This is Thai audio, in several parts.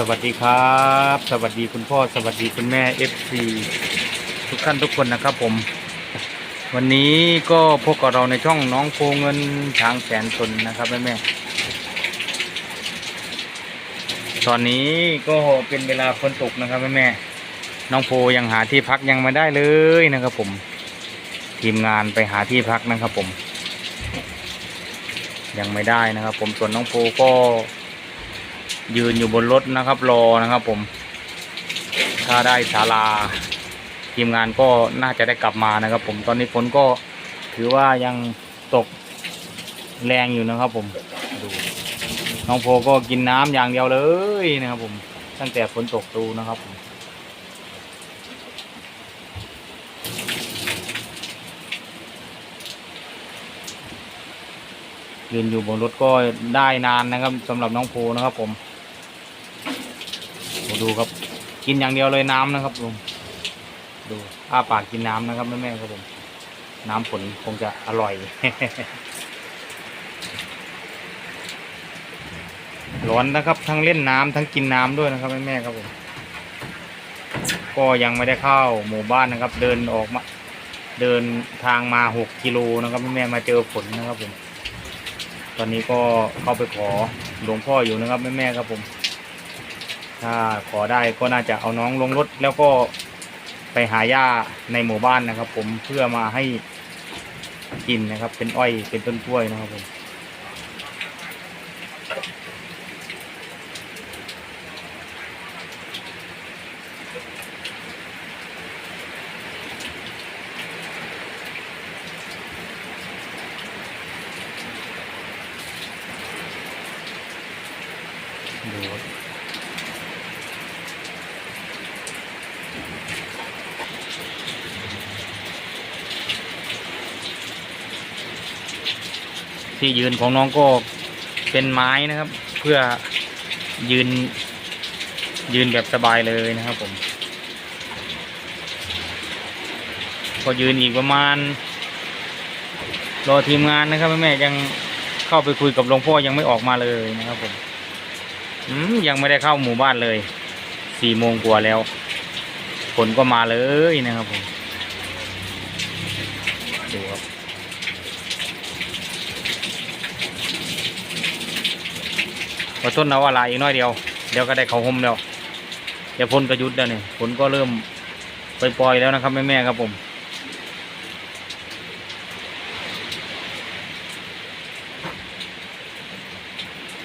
สวัสดีครับ สวัสดีคุณพ่อสวัสดีคุณแม่ FC ทุกท่านทุกคนนะครับผม วันนี้ก็พบกับเราในช่องน้องโพเงินช้างแสนชนนะครับแม่แม่ตอนนี้ก็เป็นเวลาฝนตกนะครับแม่แม่น้องโพยังหาที่พักยังไม่ได้เลยนะครับผม ทีมงานไปหาที่พักนะครับผม ยังไม่ได้นะครับ ผมส่วนน้องโพก็ ยืนอยู่บนรถนะครับรอนะครับผม ถ้าได้ศาลาทีมงานก็น่าจะได้กลับมานะครับ ผมตอนนี้ฝนก็ถือว่ายังตกแรงอยู่นะครับ ผมดูน้องโพก็กินน้ำอย่างเดียวเลยนะครับ ผมตั้งแต่ฝนตกดูนะครับผมยืนอยู่บนรถก็ได้นานนะครับสำหรับน้องโพนะครับ ผม ดูครับ กินอย่างเดียวเลยน้ำนะครับลุงดูอ้าปากกินน้ำนะครับแม่ๆครับผมน้ำผลคงจะอร่อย ร้อนนะครับ ทั้งเล่นน้ำทั้งกินน้ำด้วยนะครับแม่ๆครับผมก็ยังไม่ได้เข้าหมู่บ้านนะครับ เดินออกมาเดินทางมาหกกิโลนะครับแม่มาเจอฝนนะครับผม ตอนนี้ก็เข้าไปขอหลวงพ่ออยู่นะครับแม่ๆครับผม ถ้าขอได้ก็น่าจะเอาน้องลงรถแล้วก็ไปหาหญ้าในหมู่บ้านนะครับ ผมเพื่อมาให้กินนะครับ เป็นอ้อยเป็นต้นกล้วยนะครับผมดู ที่ยืนของน้องก็เป็นไม้นะครับ เพื่อยืนยืนแบบสบายเลยนะครับผมก็ยืนอีกประมาณ รอทีมงานนะครับแม่ยังเข้าไปคุยกับหลวงพ่อยังไม่ออกมาเลยนะครับผมอืมยังไม่ได้เข้าหมู่บ้านเลยสี่โมงกว่าแล้วฝนก็มาเลยนะครับผม ดูครับ พอต้นเอาอะไรอีกน้อยเดียว เดี๋ยวก็ได้เขาห่มแล้วเดี๋ยวฝนก็หยุดแล้วเนี่ยฝนก็เริ่มปล่อยๆแล้วนะครับแม่ๆครับผม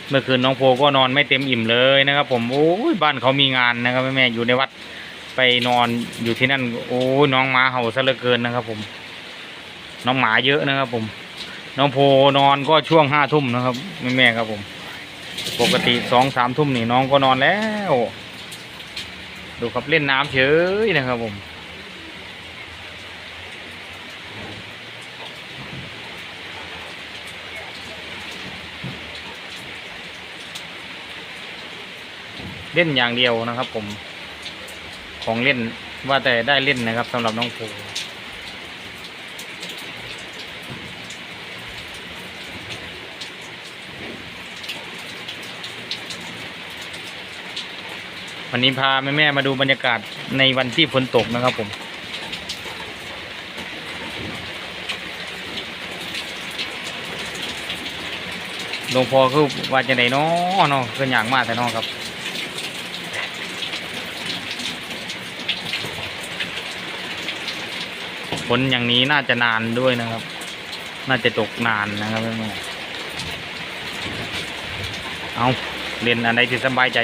เมื่อคืนน้องโพก็นอนไม่เต็มอิ่มเลยนะครับ ผมโอ้ยบ้านเขามีงานนะครับแม่ๆอยู่ในวัดไปนอนอยู่ที่นั่น โอ้ยน้องหมาเห่าซะเหลือเกินนะครับ ผม น้องหมาเยอะนะครับ ผม น้องโพนอนก็ช่วงห้าทุ่มนะครับแม่ๆครับผม ปกติสองสามทุ่มนี่น้องก็นอนแล้ว ดูครับเล่นน้ำเฉยนะครับผมเล่นอย่างเดียวนะครับผมของเล่นว่าแต่ได้เล่นนะครับสำหรับน้องภู วันนี้พาแม่แม่ๆมาดูบรรยากาศในวันที่ฝนตกนะครับผมหลวงพ่อคือว่าจะไหนเนาะเนาะคืออย่างมากแต่เนาะครับฝนอย่างนี้น่าจะนานด้วยนะครับ น่าจะตกนานนะครับแม่เอาเล่นอะไรที่สบายใจ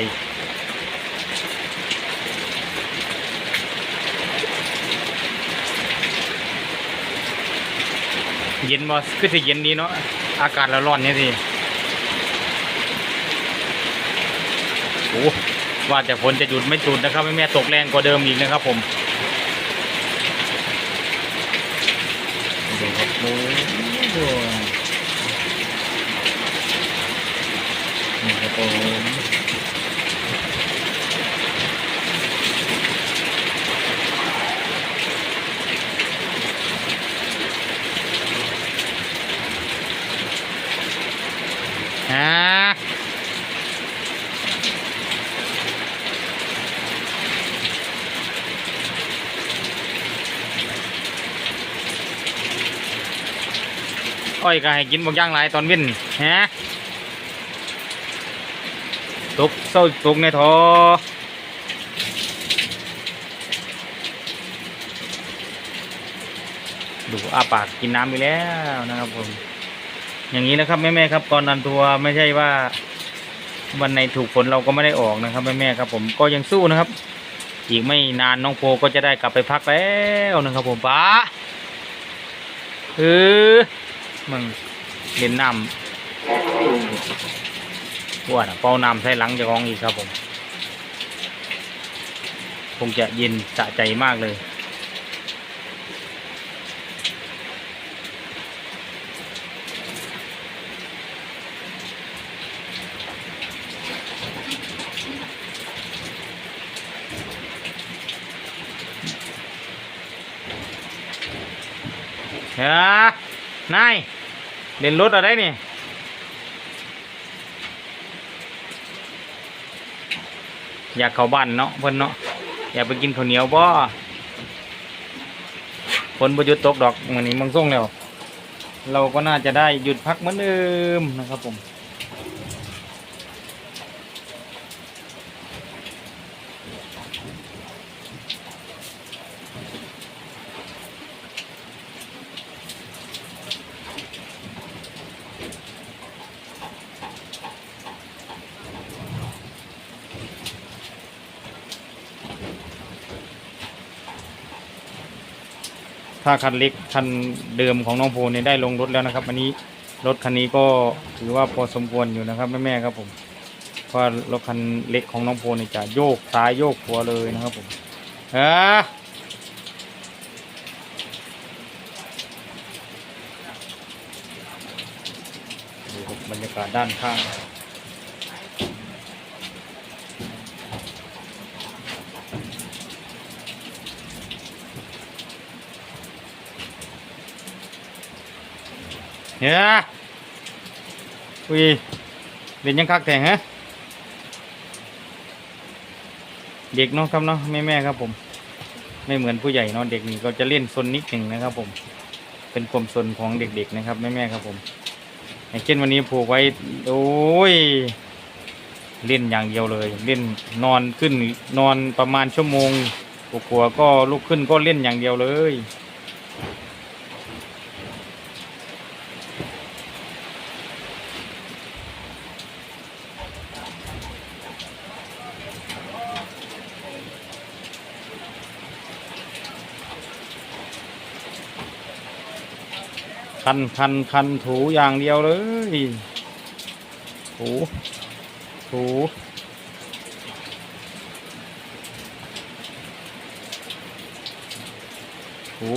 เย็นบ่คือสิเย็นดีเนาะอากาศแล้วร้อนเนี่ยสิโอ้ว่าแต่ฝนจะหยุดไม่หยุดนะครับแม่ตกแรงกว่าเดิมอีกนะครับผมดูครับโอ้โหนี่ครับผม อ้อยก็ให้กินบางอย่างหลายตอนเว้นฮะตกเศร้าตกในทอดูอาปากกินน้ำไปแล้วนะครับผมอย่างนี้นะครับแม่ๆครับก่อนนันทัวร์ไม่ใช่ว่า วันในถูกฝนเราก็ไม่ได้ออกนะครับแม่ๆครับ ผมก็ยังสู้นะครับ อีกไม่นานน้องโพก็จะได้กลับไปพักแล้วนะครับ ผมป้าเออ มึงเล่นน้ำว่าน่ะเป้าน้ำใส่หลังจะกองอีกครับผม คงจะเย็นสะใจมากเลยเฮ้ยนาย เล่นรถอะไรนี่อยากเข้าบ้านเนาะเพิ่นเนาะอยากไปกินข้าวเหนียวบ่ฝนบ่หยุดตกดอกมื้อนี้มังส่งแล้ว เราก็น่าจะได้หยุดพักเหมือนเดิมนะครับผม ถ้าคันเล็กคันเดิมของน้องโพเนี่ยได้ลงรถแล้วนะครับอันนี้รถคันนี้ก็ถือว่าพอสมควรอยู่นะครับแม่ๆครับผมเพราะรถคันเล็กของน้องโพเนี่ยจะโยกซ้ายโยกขวาเลยนะครับผมเออดูบรรยากาศด้านข้าง เฮ้ยอุ้ยเล่นยังคักแต่ฮะเด็กเนาะครับเนาะแม่แม่ครับผม ไม่เหมือนผู้ใหญ่เนาะเด็กนี่ก็จะเล่นซนนิดหนึ่งนะครับผม เป็นความซนของเด็กๆนะครับแม่แม่ครับผมอย่างเช่นวันนี้ผูกไว้โอ้ยเล่นอย่างเดียวเลย เล่นนอนขึ้นนอนประมาณชั่วโมงกว่าๆก็ลุกขึ้นก็เล่นอย่างเดียวเลย คันคันคันถูอย่างเดียวเลย ถู ถู ถู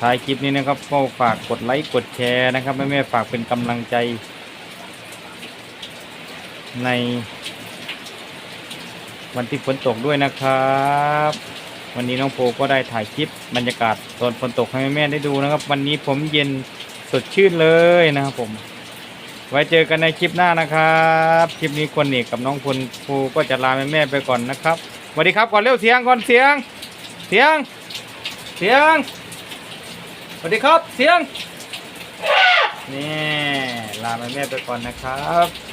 ถ่ายคลิปนี้นะครับก็ฝากกดไลค์กดแชร์นะครับแม่แม่ๆฝากเป็นกำลังใจ ในวันที่ฝนตกด้วยนะครับ วันนี้น้องโพก็ได้ถ่ายคลิปบรรยากาศตอนฝนตกให้แม่ได้ดูนะครับ วันนี้ผมเย็นสดชื่นเลยนะครับผม ไว้เจอกันในคลิปหน้านะครับคลิปนี้ควรเอกกับน้องพลโพก็จะลาแม่ไปก่อนนะครับสวัสดีครับก่อนเร็วเสียงก่อนเสียง เสียง เสียงสวัสดีครับเสียงนี่ลาแม่ไปก่อนนะครับ